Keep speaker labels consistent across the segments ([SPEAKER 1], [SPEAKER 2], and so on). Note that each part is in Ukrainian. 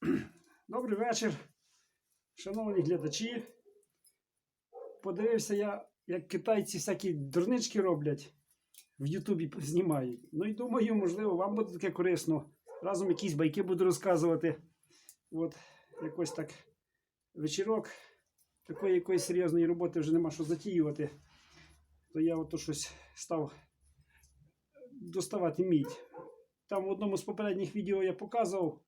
[SPEAKER 1] Добрий вечір, шановні глядачі. Подивився я, як китайці всякі дурнички роблять, в Ютубі знімають. Ну і думаю, можливо, вам буде таке корисно. Разом якісь байки буду розказувати. От якось так вечірок. Такої якоїсь серйозної роботи вже нема що затіювати. То я ото щось став доставати мідь. Там в одному з попередніх відео я показував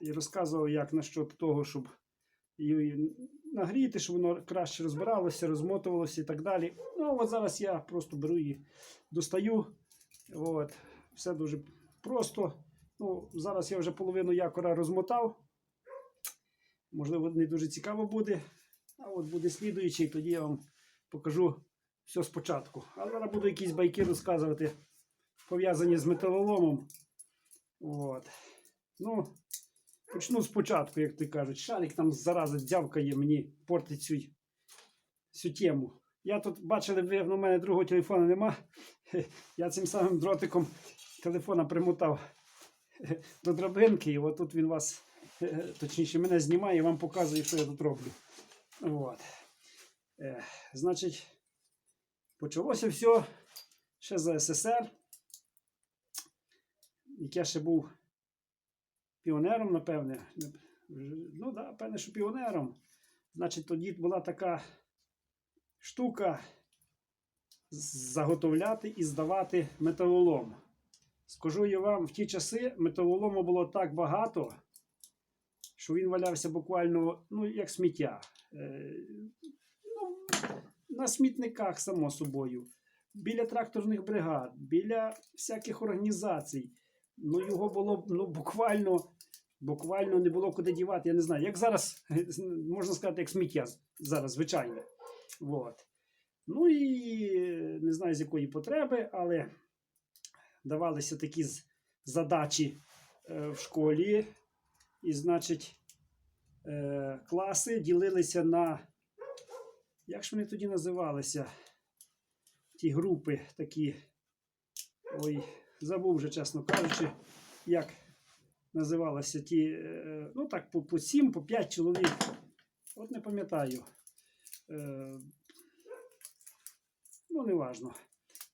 [SPEAKER 1] і розказував, як насчет того, щоб її нагріти, щоб воно краще розбиралося, розмотувалося і так далі. Ну, от зараз я просто беру її, достаю. От. Все дуже просто. Ну, зараз я вже половину якора розмотав. Можливо, не дуже цікаво буде. А от буде слідуючий, тоді я вам покажу все спочатку. А зараз буду якісь байки розказувати, пов'язані з металоломом. От. Ну, почну спочатку, як ти кажуть. Шарик там зараза дзявкає мені, портить цю, цю тему. Я тут бачили, ви ну, в мене другого телефона нема. Я цим самим дротиком телефона примотав до драбинки, і отут він вас, точніше, мене знімає і вам показує, що я тут роблю. От. Е, значить, почалося все ще за СССР. Як я ще був піонером, напевне. Ну, да, певне, що піонером. Значить, тоді була така штука заготовляти і здавати металолом. Скажу я вам, в ті часи металолому було так багато, що він валявся буквально ну, як сміття. Е, ну, на смітниках, само собою, біля тракторних бригад, біля всяких організацій. Ну, його було ну, буквально, буквально не було куди дівати. Я не знаю, як зараз, можна сказати, як сміття зараз, звичайно. От. Ну і не знаю з якої потреби, але давалися такі задачі е, в школі. І, значить, е, класи ділилися на. Як ж вони тоді називалися? Ті групи такі. Ой, забув вже, чесно кажучи, як називалися ті. е, Ну так, по, по 7, по 5 чоловік. От не пам'ятаю. Е, ну, неважно.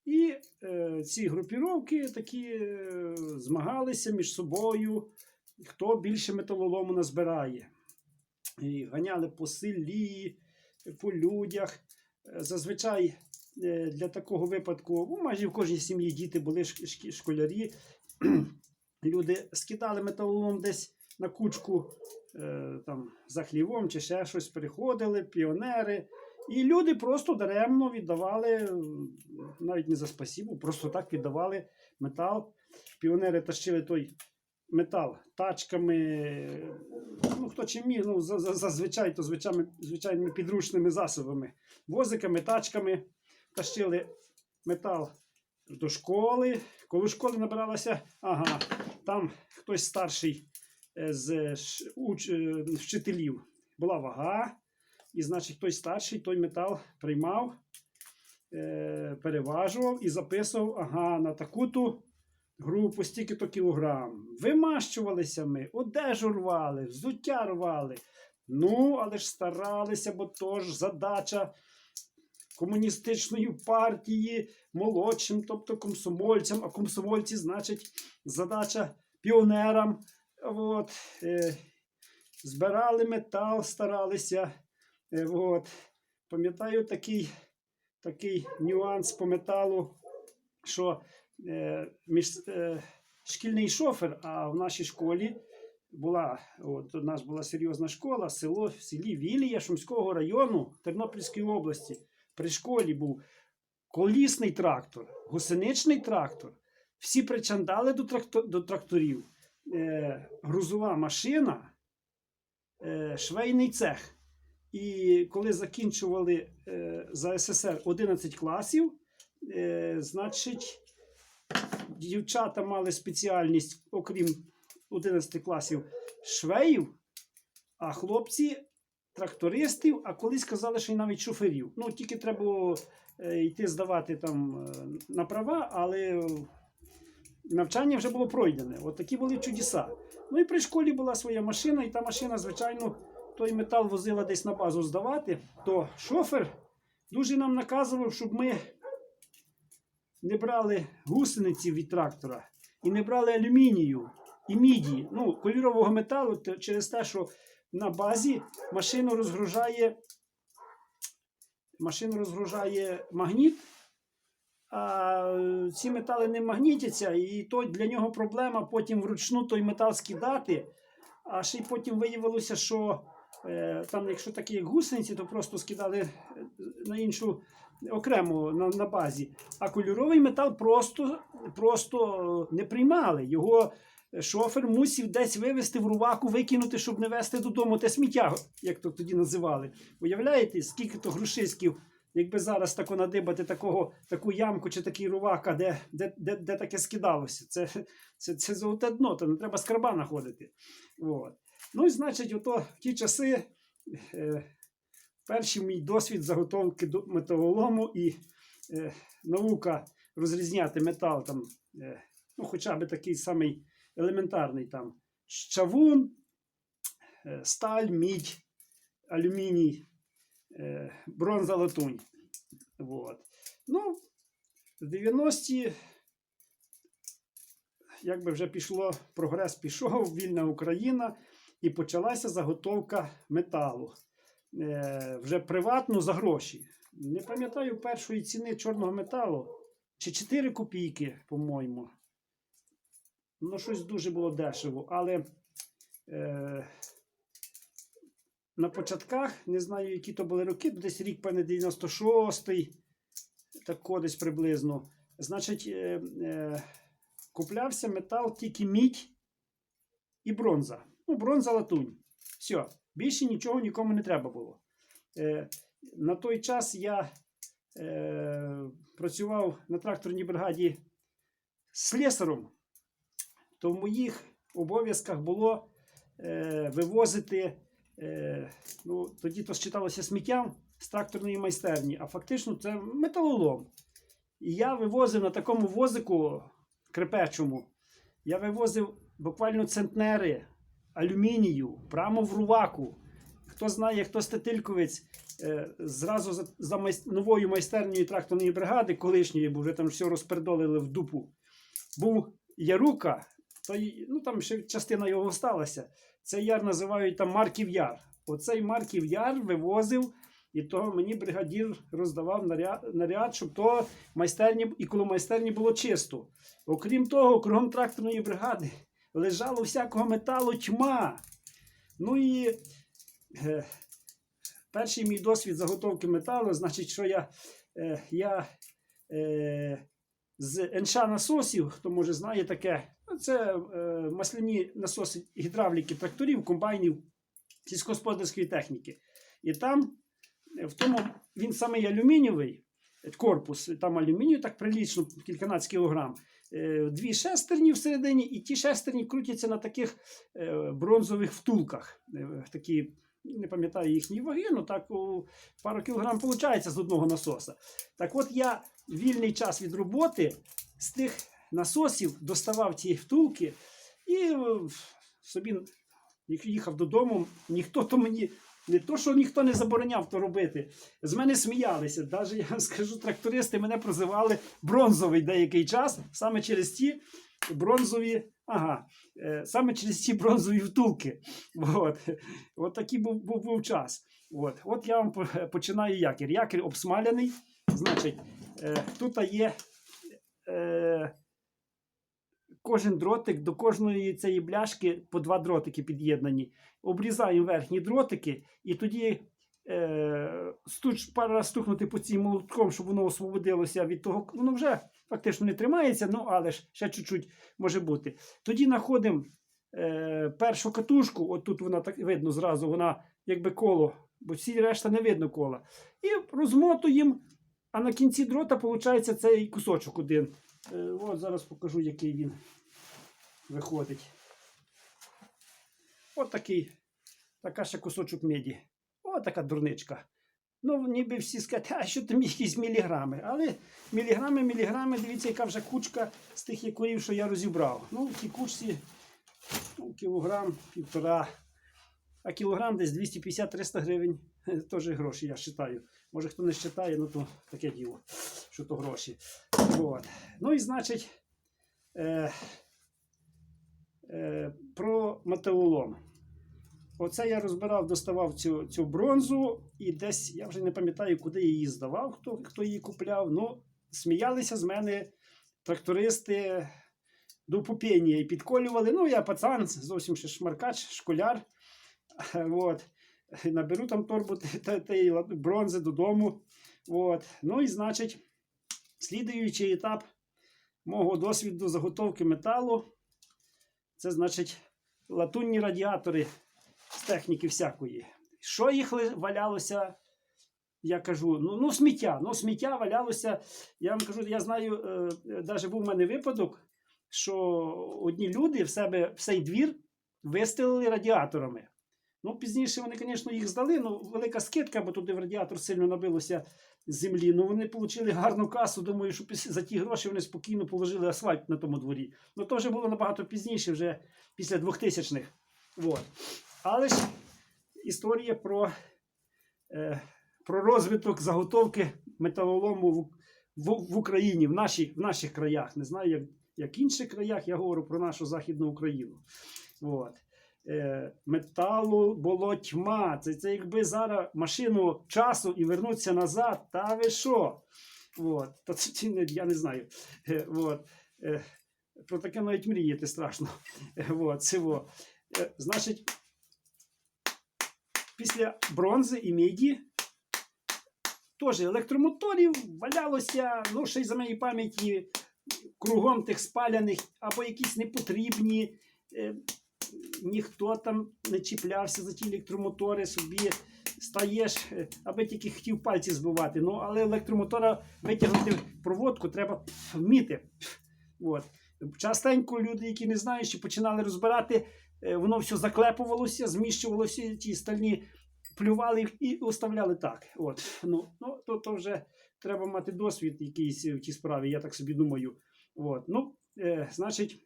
[SPEAKER 1] І е, ці групіровки такі е, змагалися між собою, хто більше металолому назбирає. І ганяли по селі, по людях. Е, Зазвичай для такого випадку, ну, майже в кожній сім'ї діти були школярі. Люди скидали металолом десь на кучку е, там, за хлівом чи ще щось, приходили, піонери. І люди просто даремно віддавали, е, навіть не за спасібу, просто так віддавали метал. Піонери тащили той метал тачками. Ну, хто чим міг, ну, за- за- зазвичай, то звичайними підручними засобами. Возиками, тачками тащили метал до школи. Коли школи набиралася, ага, там хтось старший е, з уч, е, вчителів була вага. І, значить, той старший той метал приймав, е, переважував і записував ага, на таку-то групу стільки-то кілограм. Вимащувалися ми, одежу рвали, взуття рвали. Ну, але ж старалися, бо то задача комуністичної партії молодшим, тобто комсомольцям, а комсомольці, значить, задача піонерам. От, е, збирали метал, старалися. Е, от. Пам'ятаю такий, такий нюанс по металу, що е, між, е, шкільний шофер, а в нашій школі була, от, у нас була серйозна школа, село в селі Вілія Шумського району Тернопільської області. При школі був колісний трактор, гусеничний трактор, всі причандали до, трактор, до тракторів, е, грузова машина, е, швейний цех. І коли закінчували е, за СССР 11 класів, е, значить, дівчата мали спеціальність, окрім 11 класів, швеїв, а хлопці трактористів, а колись казали, що й навіть шоферів. Ну, тільки треба було е, йти здавати там е, на права, але навчання вже було пройдене. От такі були чудеса. Ну і при школі була своя машина, і та машина, звичайно, той метал возила десь на базу здавати, то шофер дуже нам наказував, щоб ми не брали гусениці від трактора і не брали алюмінію і міді, ну, кольорового металу, через те, що на базі машину розгружає, машину розгружає магніт, а е, ці метали не магнітяться, і то для нього проблема потім вручну той метал скидати. А ще й потім виявилося, що е, там, якщо такі як гусениці, то просто скидали е, на іншу окремо на, на базі. А кольоровий метал просто, просто не приймали. Його шофер мусив десь вивезти в руваку, викинути, щоб не везти додому те сміття, як то тоді називали. Уявляєте, скільки то грушисків, якби зараз тако надибати такого, таку ямку чи такий рувака, де, де, де, де таке скидалося. Це, це, це золоте дно, то не треба скарба знаходити. От. Ну і значить, ото в ті часи е, перший мій досвід заготовки до металолому і е, наука розрізняти метал, там, е, ну, хоча б такий самий елементарний там чавун, е, сталь, мідь, алюміній, е, бронза, латунь. Вот. Ну, в 90-ті, якби вже пішло, прогрес пішов, вільна Україна, і почалася заготовка металу. Е, вже приватно за гроші. Не пам'ятаю першої ціни чорного металу, чи 4 копійки, по-моєму. Ну, щось дуже було дешево, але е, на початках, не знаю, які то були роки, десь рік, певне, 96-й, тако десь приблизно. Значить, е, е, куплявся метал тільки мідь і бронза. Ну, бронза латунь. Все, більше нічого нікому не треба було. Е, на той час я е, працював на тракторній бригаді слесарем то в моїх обов'язках було е, вивозити, е, ну, тоді то считалося сміттям з тракторної майстерні, а фактично це металолом. І я вивозив на такому возику крепечому, я вивозив буквально центнери алюмінію прямо в руваку. Хто знає, хто стетильковець, е, зразу за, за майс- новою майстернею тракторної бригади, колишньої, бо вже там все розпердолили в дупу, був Ярука, то ну, там ще частина його сталася. Цей яр називають там Марків Яр. Оцей Марків Яр вивозив, і то мені бригадір роздавав наряд, наряд щоб то майстерні, і коло майстерні було чисто. Окрім того, кругом тракторної бригади лежало всякого металу тьма. Ну і е, перший мій досвід заготовки металу, значить, що я, е, я е, з НШ насосів, хто може знає таке, це е, масляні насоси гідравліки тракторів, комбайнів, сільськогосподарської техніки. І там, е, в тому, він самий алюмінієвий е, корпус, там алюмінію так прилічно, кільканадцять кілограм. Е, Дві шестерні всередині, і ті шестерні крутяться на таких е, бронзових втулках. Е, Такі, не пам'ятаю їхні ваги, ну так у пару кілограм виходить з одного насоса. Так от я вільний час від роботи з тих насосів доставав ті втулки і е, собі їхав додому. Ніхто то мені. Не то, що ніхто не забороняв то робити. З мене сміялися. Навіть я скажу, трактористи мене прозивали бронзовий деякий час, саме через ті бронзові, ага, е, саме через ті бронзові втулки. От, От такий був, був, був час. От, от я вам починаю якір. Якір обсмаляний. Значить, е, тут є кожен дротик до кожної цієї бляшки по два дротики під'єднані. Обрізаємо верхні дротики, і тоді е, стуч, пару стукнути по цим молотком, щоб воно освободилося від того. Воно вже фактично не тримається, ну але ж ще чуть-чуть може бути. Тоді знаходимо е, першу катушку, от тут вона так видно зразу, вона якби коло, бо всі решта не видно кола. І розмотуємо, а на кінці дрота виходить цей кусочок один. Е, от зараз покажу, який він виходить. От такий, така ще кусочок меді. От така дурничка. Ну, ніби всі скажуть, а що там якісь міліграми. Але міліграми, міліграми, дивіться, яка вже кучка з тих якорів, що я розібрав. Ну, в тій кучці ну, кілограм, півтора. А кілограм десь 250-300 гривень. Е, Теж гроші, я вважаю. Може, хто не вважає, ну то таке діло, що то гроші. От. Ну і значить, е, про металолом. Оце я розбирав, доставав цю, цю бронзу, і десь я вже не пам'ятаю, куди її здавав, хто, хто її купляв. Ну, сміялися з мене трактористи до пупіння і підколювали. Ну, я пацан, зовсім ще шмаркач, школяр. От. Наберу там торбу тієї бронзи додому. От. Ну і значить, слідуючий етап мого досвіду заготовки металу. Це значить латунні радіатори з техніки всякої. Що їх валялося? Я кажу, ну, ну сміття. Ну, сміття валялося. Я вам кажу, я знаю, е, навіть був у мене випадок, що одні люди в себе в цей двір вистелили радіаторами. Ну, пізніше вони, звісно, їх здали. Ну, велика скидка, бо туди в радіатор сильно набилося землі. Ну, вони отримали гарну касу. Думаю, що за ті гроші вони спокійно положили асфальт на тому дворі. Ну, то вже було набагато пізніше, вже після 2000-х. Вот. Але ж історія про, е, про розвиток заготовки металолому в, в, в Україні, в, нашій, в наших краях. Не знаю, як, як інших краях, я говорю про нашу Західну Україну. От. Е, металу було тьма. Це, це якби зараз машину часу і вернутися назад, та ви що? От. Та це, я не знаю. Е, от. Е, про таке навіть мріяти страшно. От, цього. Значить, після бронзи і міді теж електромоторів валялося, ну, ще й за моєї пам'яті, кругом тих спаляних або якісь непотрібні. Ніхто там не чіплявся за ті електромотори собі. Стаєш, е, аби тільки хотів пальці збивати. Ну, але електромотора витягнути проводку треба вміти. От. Частенько люди, які не знають, що починали розбирати, е, воно все заклепувалося, зміщувалося, ті стальні плювали і оставляли так. От. Ну, ну, то, то вже треба мати досвід якийсь в тій справі, я так собі думаю. От. Ну, е, значить,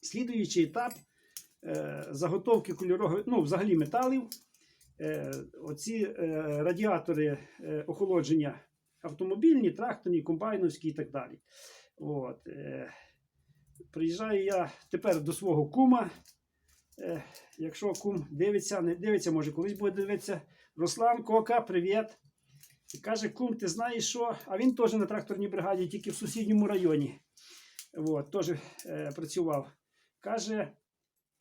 [SPEAKER 1] слідуючий етап заготовки кольорових, ну, взагалі металів. Е, оці е, радіатори е, охолодження автомобільні, тракторні, комбайновські і так далі. От, е, приїжджаю я тепер до свого кума. Е, якщо кум дивиться, не дивиться, може колись буде дивитися. Руслан Кока, привіт. І каже, кум, ти знаєш що? А він теж на тракторній бригаді, тільки в сусідньому районі. От, теж е, працював. Каже,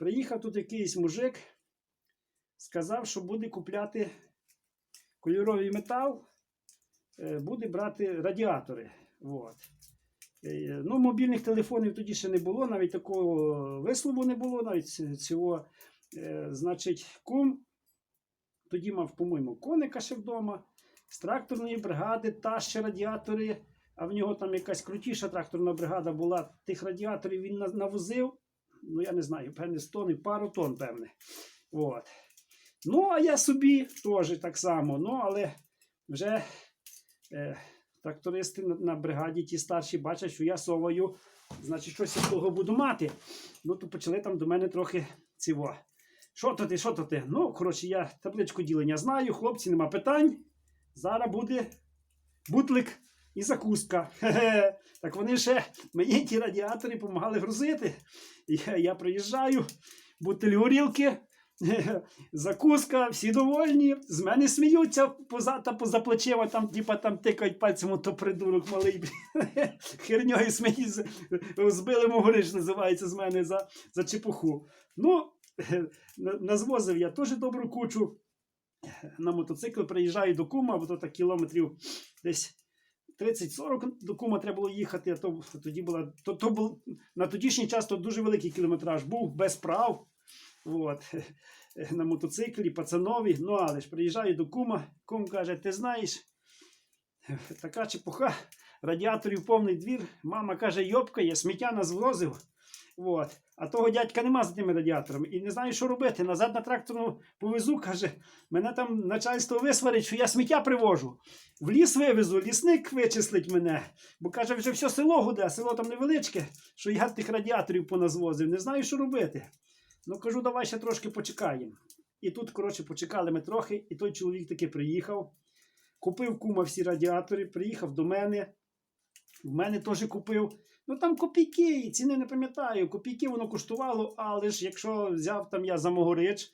[SPEAKER 1] приїхав тут якийсь мужик, сказав, що буде купляти кольоровий метал, е, буде брати радіатори. От. Е, Ну, мобільних телефонів тоді ще не було, навіть такого вислову не було, навіть цього. Е, Значить, кум тоді мав, по-моєму, коника ще вдома, з тракторної бригади, та ще радіатори, а в нього там якась крутіша тракторна бригада була. Тих радіаторів він навозив, ну я не знаю, певне 100 тонн, пару тонн, певне. От. Ну, а я собі теж так само, ну, але вже. Е, Трактористи на, на бригаді, ті старші, бачать, що я соваю, значить, щось з того буду мати. Ну, то почали там до мене трохи ціво. Що то ти, що то ти? Ну, коротше, я табличку ділення знаю, хлопці, нема питань. Зараз буде бутлик і закуска. Так вони ще мені ті радіатори допомагали грузити. Я, я приїжджаю, бутиль горілки, закуска, всі довольні. З мене сміються поза та поза плечима, там, типа, там тикають пальцем, то придурок малий. Херньою сміються. Збили могориш, називається з мене за, за чепуху. Ну, назвозив я теж добру кучу. На мотоцикл приїжджаю до кума, бо то так кілометрів десь 30-40 до кума треба було їхати. А то тоді була то, то був на тодішній час то дуже великий кілометраж був без прав. От, на мотоциклі, пацанові. Ну, але ж приїжджаю до кума. Кум каже: ти знаєш, така чепуха, радіаторів повний двір. Мама каже, йопка, я сміття назвозив. От. А того дядька нема за тими радіаторами. І не знаю, що робити. Назад на тракторну повезу, каже, мене там начальство висварить, що я сміття привожу. В ліс вивезу, лісник вичислить мене. Бо каже, вже все село гуде, село там невеличке, що я тих радіаторів поназвозив. Не знаю, що робити. Ну кажу, давай ще трошки почекаємо. І тут, коротше, почекали ми трохи, і той чоловік таки приїхав, купив кума всі радіатори, приїхав до мене. В мене теж купив. Ну там копійки, ціни не пам'ятаю. Копійки воно коштувало, але ж якщо взяв там я за Могорич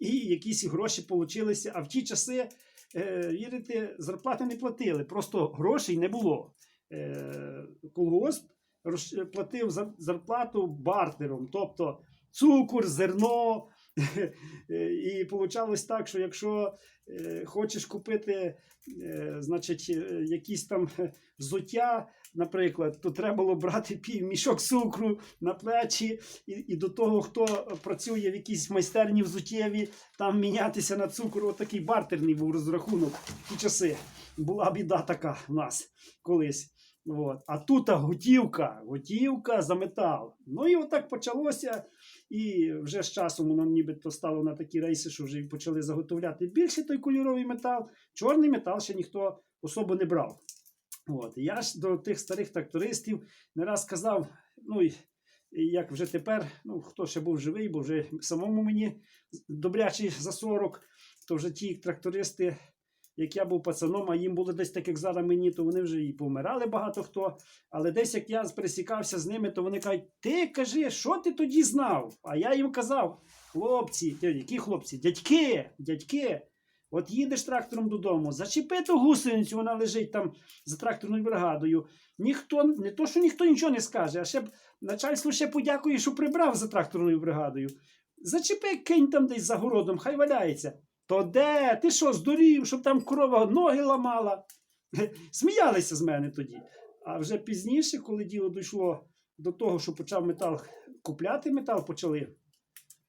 [SPEAKER 1] і якісь гроші получилися, а в ті часи, е, вірите, зарплати не платили, просто грошей не було. Е, колгосп платив за зарплату бартером, тобто цукор, зерно. Е, І получалось так, що якщо е, хочеш купити, е, значить, якісь там взуття, наприклад, то треба було брати пів мішок цукру на плечі, і, і до того, хто працює в якійсь майстерні взуттєві, там мінятися на цукор. Отакий бартерний був розрахунок в ті часи. Була біда така в нас колись. От. А тут готівка, готівка за метал. Ну і отак почалося. І вже з часом воно нібито стало на такі рейси, що вже почали заготовляти більше той кольоровий метал. Чорний метал ще ніхто особо не брав. От. Я ж до тих старих трактористів не раз казав, ну і як вже тепер, ну хто ще був живий, бо вже самому мені добрячий за 40, то вже ті трактористи, як я був пацаном, а їм було десь так, як зараз мені, то вони вже і помирали багато хто. Але десь як я пересікався з ними, то вони кажуть: ти кажи, що ти тоді знав? А я їм казав: хлопці, які хлопці? Дядьки, дядьки. От їдеш трактором додому, зачепи ту гусеницю, вона лежить там за тракторною бригадою. Ніхто, не то, що ніхто нічого не скаже, а ще б начальство ще подякує, що прибрав за тракторною бригадою. Зачепи кинь там десь за городом, хай валяється. То де? Ти що, здурів, щоб там корова ноги ламала? Сміялися з мене тоді. А вже пізніше, коли діло дійшло до того, що почав метал купляти метал почали,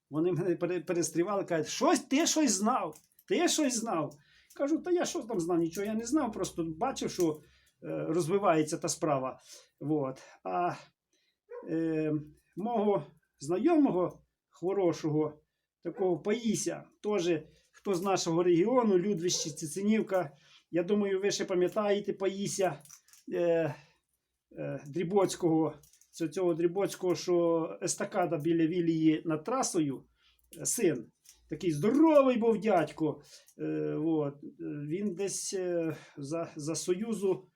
[SPEAKER 1] вони мене пере- перестрівали, кажуть, щось ти щось знав, ти щось знав. Кажу, та я що там знав? Нічого я не знав, просто бачив, що е, розвивається та справа. Вот. А е, мого знайомого хорошого, такого Паїся, теж хто з нашого регіону, Людвище, Цицинівка. Я думаю, ви ще пам'ятаєте Паїся е, е, Дрібоцького, цього Дрібоцького, що естакада біля Вілії над трасою, е, син. Такий здоровий був дядько. Е, от. Він десь е, за, за Союзу,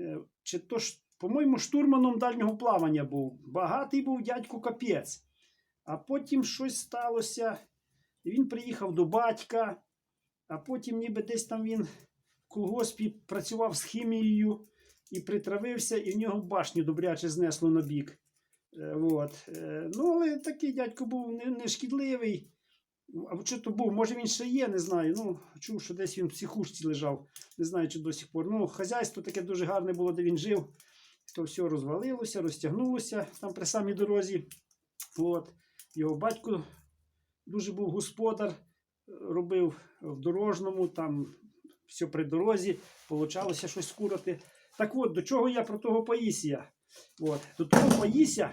[SPEAKER 1] е, чи то ж, по-моєму, штурманом дальнього плавання був. Багатий був дядько капець. А потім щось сталося. Він приїхав до батька, а потім ніби десь там він в колгоспі працював з хімією і притравився, і в нього башню добряче знесло на бік. Е, от. Ну, але такий дядько був не, не. А що то був? Може він ще є, не знаю. Ну, чув, що десь він в психушці лежав. Не знаю, чи до сих пор. Ну, хазяйство таке дуже гарне було, де він жив. То все розвалилося, розтягнулося там при самій дорозі. От. Його батько дуже був господар, робив в дорожному, там все при дорозі, получалося щось скурати. Так от, до чого я про того Паїсія? От, до того Паїся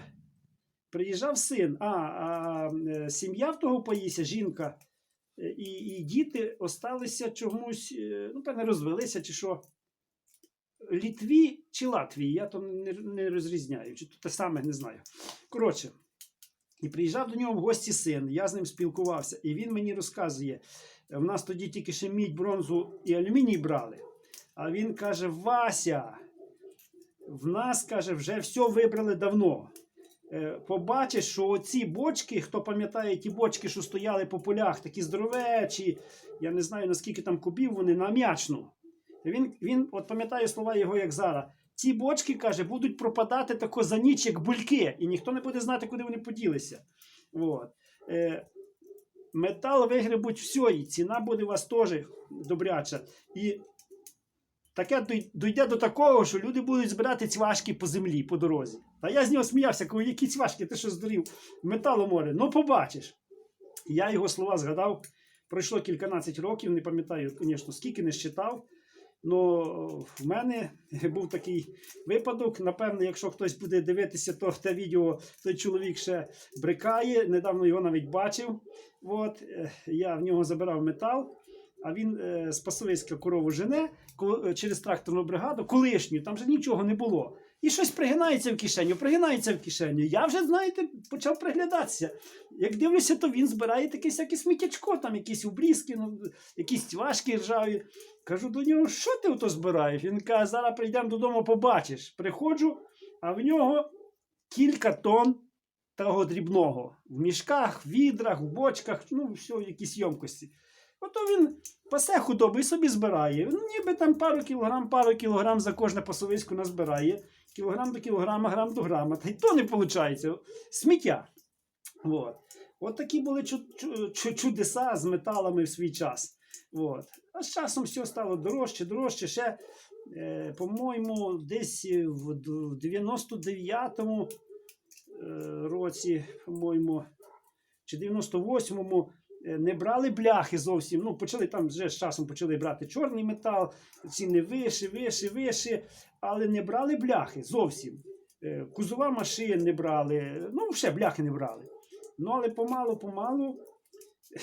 [SPEAKER 1] приїжджав син, а, а е, сім'я в того Паїся, жінка е, і, і діти осталися чомусь, е, ну, певне, розвелися чи що. Літві чи Латвії, я то не, не розрізняю, чи то те саме не знаю. Коротше, і приїжджав до нього в гості син, я з ним спілкувався, і він мені розказує: в нас тоді тільки ще мідь, бронзу і алюміній брали. А він каже: Вася, в нас каже, вже все вибрали давно. Е, Побачиш, що оці бочки, хто пам'ятає ті бочки, що стояли по полях, такі здоровечі, я не знаю наскільки там кубів вони на м'ячну. Він, він от пам'ятає слова його, як зараз. Ці бочки, каже, будуть пропадати тако за ніч, як бульки, і ніхто не буде знати, куди вони поділися. От. Е, метал вигребуть все, і ціна буде у вас теж добряча. І таке дойде до такого, що люди будуть збирати цвашки по землі, по дорозі. Та я з нього сміявся, кажу, які цвашки, ти що здурів? Металу море, ну побачиш. Я його слова згадав. Пройшло кільканадцять років, не пам'ятаю, звісно, скільки не считав. Ну, в мене був такий випадок. Напевно, якщо хтось буде дивитися, то те відео той чоловік ще брикає. Недавно його навіть бачив. От, е, я в нього забирав метал, а він е, з пасовиська корову жене ко- е, через тракторну бригаду, колишню, там же нічого не було. І щось пригинається в кишеню, пригинається в кишеню. Я вже, знаєте, почав приглядатися. Як дивлюся, то він збирає таке всяке сміттячко, там якісь обрізки, ну, якісь важкі ржаві. Кажу до нього, що ти ото збираєш? Він каже, зараз прийдемо додому, побачиш. Приходжу, а в нього кілька тонн того дрібного. В мішках, в відрах, в бочках, ну, все, якісь ємкості. Ото він пасе худобу і собі збирає. Ну, ніби там пару кілограм, пару кілограм за кожне пасовисько назбирає. Кілограм до кілограма, грам до грама. Та й то не виходить. Сміття. От. От такі були чу- чу- чу- чудеса з металами в свій час. От. А з часом все стало дорожче, дорожче. Ще, е, по-моєму, десь в 99-му е, році, по-моєму, чи 98-му е, не брали бляхи зовсім. Ну, почали там вже з часом почали брати чорний метал, ціни виші, виші, виші, але не брали бляхи зовсім. Е, Кузова машин не брали, ну, ще бляхи не брали. Ну, але помалу-помалу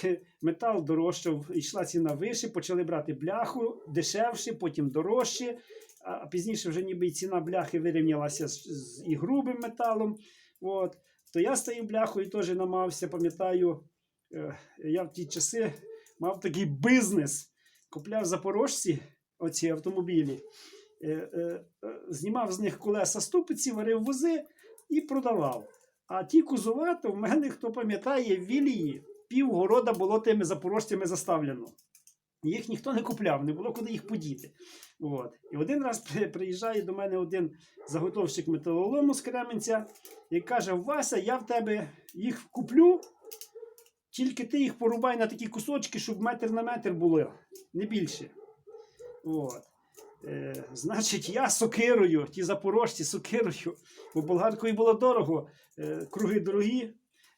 [SPEAKER 1] е, метал дорожчав, йшла ціна вище, почали брати бляху дешевше, потім дорожче. А пізніше вже ніби і ціна бляхи вирівнялася з, і грубим металом. От. То я тією бляхою теж намався, пам'ятаю, е, я в ті часи мав такий бізнес. Купляв запорожці оці автомобілі, е, е, е, знімав з них колеса ступиці, варив вози і продавав. А ті кузова, то в мене, хто пам'ятає, в Вілії півгорода було тими запорожцями заставлено. Їх ніхто не купляв, не було куди їх подіти. От. І один раз приїжджає до мене один заготовщик металолому з Кременця і каже: Вася, я в тебе їх куплю, тільки ти їх порубай на такі кусочки, щоб метр на метр було, не більше. От. Е, значить, я сокирою, ті запорожці сокирою, бо болгаркою було дорого, е, круги дорогі.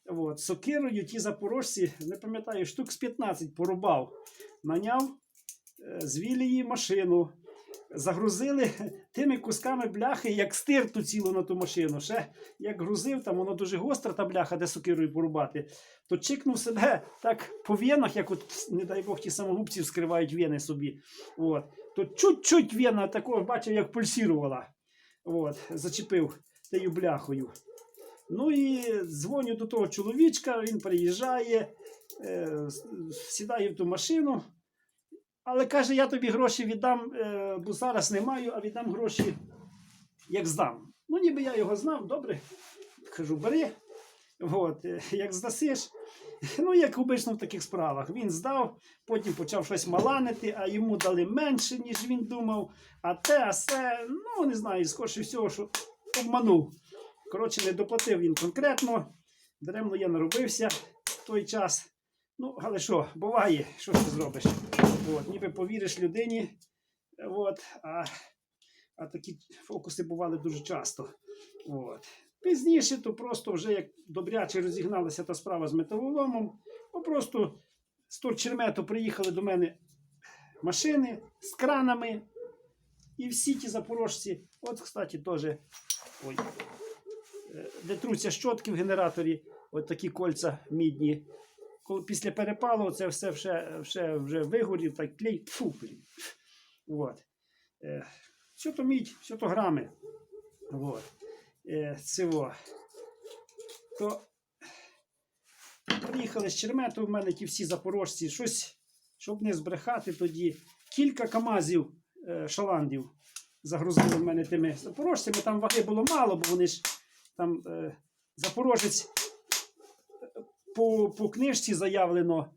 [SPEAKER 1] От, сокирою ті запорожці, не пам'ятаю, штук з 15 порубав, наняв е, з Вілії машину, загрузили тими кусками бляхи, як стирту цілу на ту машину. Ще як грузив, там воно дуже гостра та бляха, де сокирою порубати, то чикнув себе так по венах, як от, не дай Бог, ті самогубці вскривають вени собі. От. То чуть-чуть вена такого бачив, як пульсірувала. От, зачепив тією бляхою. Ну і дзвоню до того чоловічка, він приїжджає, е, сідає в ту машину. Але каже, я тобі гроші віддам, е, бо зараз не маю, а віддам гроші, як здам. Ну, ніби я його знав, добре. Кажу, бери. От, е, як здасиш. Ну, як обично в таких справах. Він здав, потім почав щось маланити, а йому дали менше, ніж він думав. А те, а се, ну не знаю, скорше всього, що обманув. Коротше, не доплатив він конкретно. Даремно я наробився в той час. Ну, але що, буває, що ти зробиш? От, ніби повіриш людині, от, а, а такі фокуси бували дуже часто. От. Пізніше то просто вже як добряче розігналася та справа з металоломом, то просто з Торчермету приїхали до мене машини з кранами. І всі ті запорожці, от, кстати, теж, ой, е, де труться щотки в генераторі, от такі кольця мідні. Коли після перепалу це все, все, все вже вигорів, так клей, фу, блін. От. Е, все то мідь, все то грами. От. Е, цього. То приїхали з Чермету, в мене ті всі запорожці, щось, щоб не збрехати тоді. Кілька камазів е, шаландів загрузили в мене тими запорожцями. Там ваги було мало, бо вони ж там е, запорожець по, по книжці заявлено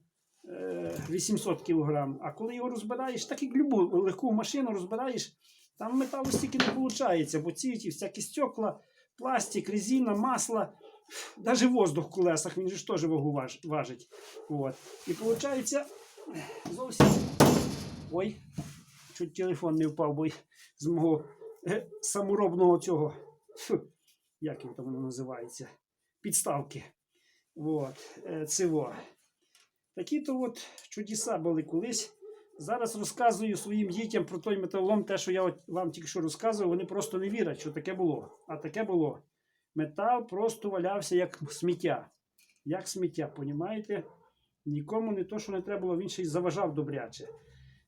[SPEAKER 1] е, 800 кг. А коли його розбираєш, так як любу легку машину розбираєш, там металу стільки не виходить, бо ці ті всякі стекла, пластик, резина, масло, навіть воздух в колесах, він ж теж вагу важить. От. І виходить зовсім. Ой, чуть телефон не впав, бо з мого е, саморобного цього. Як він там називається? Підставки. Вот, е, цього. Такі то от чудеса були колись. Зараз розказую своїм дітям про той металолом, те, що я от вам тільки що розказував, вони просто не вірять, що таке було. А таке було. Метал просто валявся як сміття. Як сміття, понімаєте? Нікому не то, що не треба було, він ще й заважав добряче.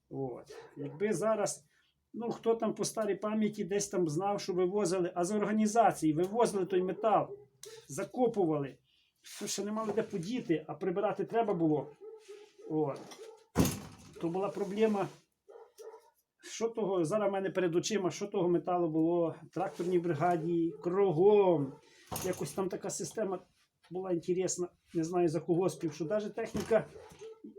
[SPEAKER 1] От. Якби зараз, ну хто там по старій пам'яті десь там знав, що вивозили, а з організації вивозили той метал, закопували, що ще не мали де подіти, а прибирати треба було. От. То була проблема. Що того, зараз в мене перед очима, що того металу було тракторній бригаді, кругом. Якось там така система була інтересна, не знаю за кого спів, що навіть техніка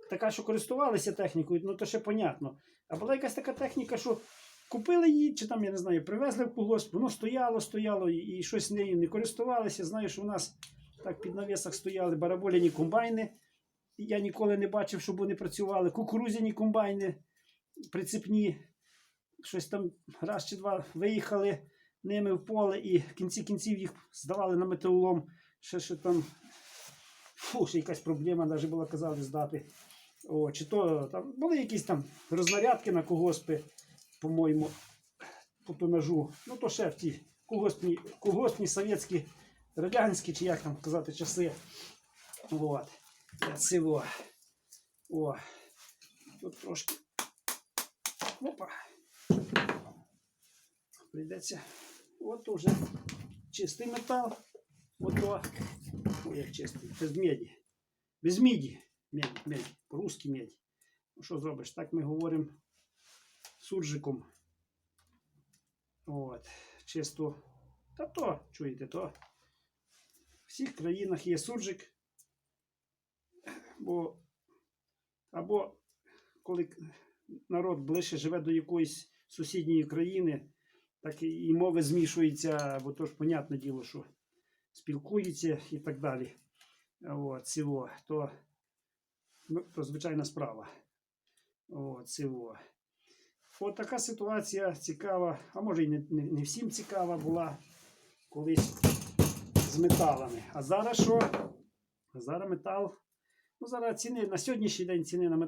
[SPEAKER 1] така, що користувалися технікою, ну то ще понятно. А була якась така техніка, що купили її, чи там, я не знаю, привезли в колгосп, воно стояло, стояло і щось нею не користувалися. Знаю, що у нас так під навісах стояли бараболяні комбайни. Я ніколи не бачив, щоб вони працювали. Кукурузяні комбайни, прицепні. Щось там раз чи два виїхали ними в поле і в кінці кінців їх здавали на металолом. Ще, ще там фу, ще якась проблема навіть була казали здати. О, чи то там були якісь там рознарядки на когоспи, по-моєму, по тонажу. Ну, то ще в ті колгоспні, колгоспні совєтські, радянські, чи як там казати, часи. От. Цього. О. Тут трошки. Опа. Прийдеться. От уже чистий метал. Ото. Ой, як чистий. Без меді. Без міді. Медь, медь. По-русски медь. Ну що зробиш? Так ми говоримо суржиком. От. Чисто. Та то, чуєте, то. Всіх країнах є суржик. Бо або коли народ ближче живе до якоїсь сусідньої країни, так і мови змішуються, бо то ж, понятне діло, що спілкуються і так далі. От, цього, то, ну, то звичайна справа. От, цього. От така ситуація цікава, а може і не, не, не всім цікава була колись з металами. А зараз що? Зараз метал. Ну, зараз ціни на сьогоднішній день ціни на метал.